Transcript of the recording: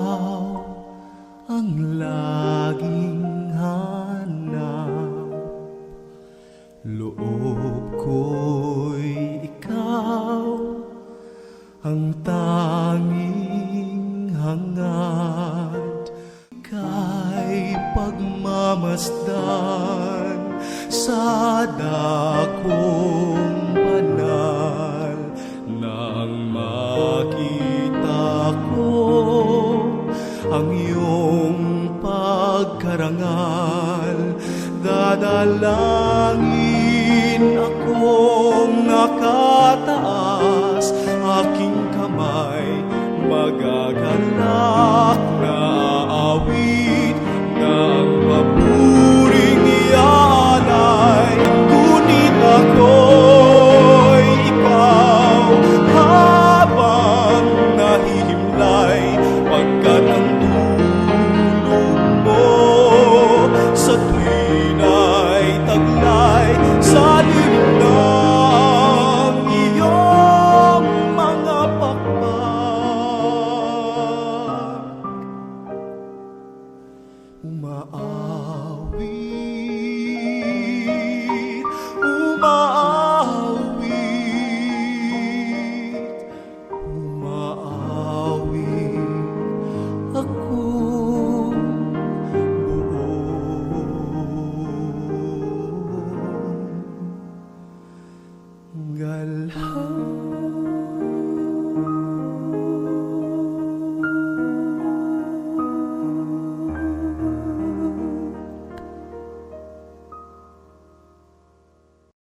Ikaw ang laging hanap. Loob ko'y Ikaw ang tanging hangad. Ika'y pagmamasdan sa dakong ang iyong pagkarangal dadalangin akong nakataas aking kamay magagalak